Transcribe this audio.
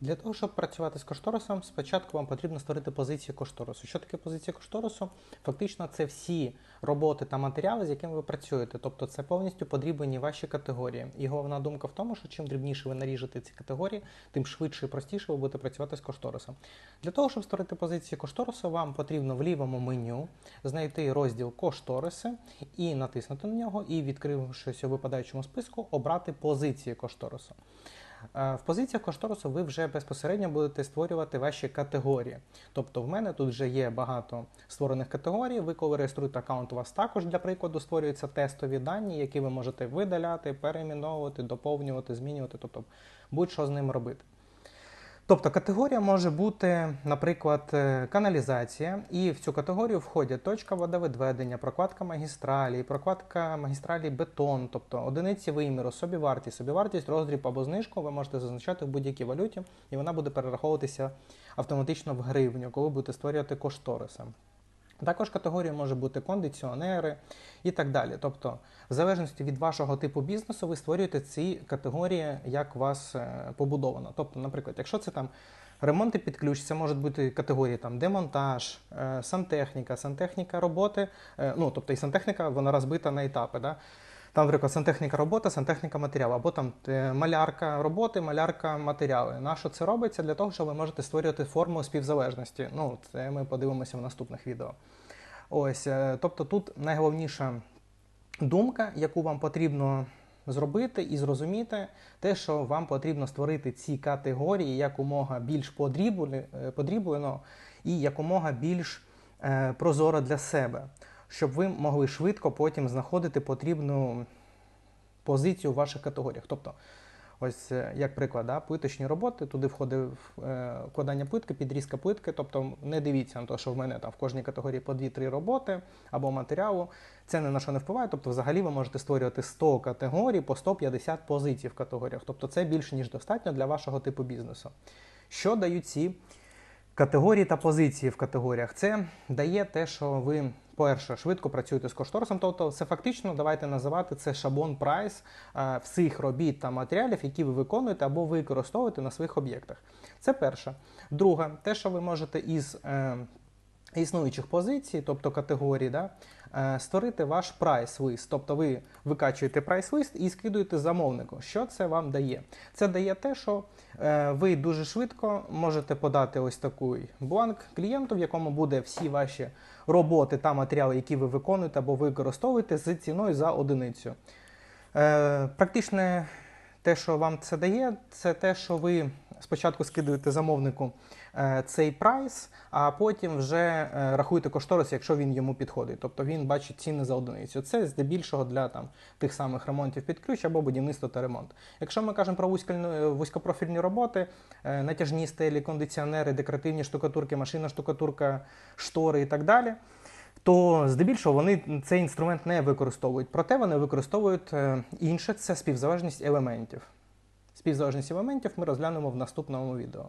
Для того, щоб працювати з кошторисом, спочатку вам потрібно створити позицію кошторису. Що таке позиція кошторису? Фактично, це всі роботи та матеріали, з якими ви працюєте. Тобто це повністю подрібні ваші категорії. І головна думка в тому, що чим дрібніше ви наріжете ці категорії, тим швидше і простіше ви будете працювати з кошторисом. Для того, щоб створити позицію кошторису, вам потрібно в лівому меню знайти розділ кошториси і натиснути на нього, і відкрившись у випадаючому списку, обрати позицію кошторису. Е, В позиціях кошторису ви вже безпосередньо будете створювати ваші категорії. Тобто в мене тут вже є багато створених категорій. Ви коли реєструєте аккаунт, у вас також для прикладу створюються тестові дані, які ви можете видаляти, перейменовувати, доповнювати, змінювати, тобто будь-що з ним робити. Тобто категорія може бути, наприклад, е, каналізація, і в цю категорію входять точка водовідведення, прокладка магістралі, прокладка магістралі бетон, тобто одиниці виміру, собівартість, собівартість, роздріб або знижку ви можете зазначати в будь-якій валюті, і вона буде перераховуватися автоматично в гривню, коли будете створювати кошториси. Також категорія може бути кондиціонери і так далі. Тобто, в залежності від вашого типу бізнесу, ви створюєте ці категорії, як у вас е, побудовано. Тобто, наприклад, якщо це там ремонти під ключ, це можуть бути категорії там демонтаж, е, сантехніка, сантехніка роботи. е, Ну, тобто і сантехніка вона розбита на етапи. Да? Там, наприклад, сантехніка робота, сантехніка матеріалу, або там е, малярка роботи, малярка матеріали. На що це робиться? Для того, що ви можете створювати форму співзалежності. Ну, це ми подивимося в наступних відео. Ось, е, тобто тут найголовніша думка, яку вам потрібно зробити і зрозуміти, те, що вам потрібно створити ці категорії якомога більш е, подріблено і якомога більш прозоро для себе, щоб ви могли швидко потім знаходити потрібну позицію в ваших категоріях. Тобто, ось е, як приклад, да, плиточні роботи, туди входить е, вкладання плитки, підрізка плитки. Тобто не дивіться на те, що в мене там в кожній категорії по 2-3 роботи або матеріалу. Це ні на що не впливає. Тобто, взагалі ви можете створювати 100 категорій по 150 позицій в категоріях. Тобто це більше ніж достатньо для вашого типу бізнесу. Що дають ці категорії та позиції в категоріях? Це дає те, що ви. Перше, швидко працюєте з кошторисом, тобто це фактично, давайте називати це шаблон прайс е, всіх робіт та матеріалів, які ви виконуєте або використовуєте на своїх об'єктах. Це перше. Друге, те, що ви можете із е, існуючих позицій, тобто категорій, да, створити ваш прайс-лист. Тобто ви викачуєте прайс-лист і скидуєте замовнику. Що це вам дає? Це дає те, що е, ви дуже швидко можете подати ось такий бланк клієнту, в якому буде всі ваші роботи та матеріали, які ви виконуєте або використовуєте з ціною за одиницю. Е, Практичне те, що вам це дає, це те, що ви спочатку скидуєте замовнику е, цей прайс, а потім вже е, рахуєте кошторис, якщо він йому підходить. Тобто він бачить ціни за одиницю. Це здебільшого для там, тих самих ремонтів під ключ або будівництво та ремонт. Якщо ми кажемо про вузькільну- вузькопрофільні роботи, е, натяжні стелі, кондиціонери, декоративні штукатурки, машинна штукатурка, штори і так далі. То здебільшого вони цей інструмент не використовують, проте вони використовують е, інше це співзалежність елементів. Співзалежність елементів ми розглянемо в наступному відео.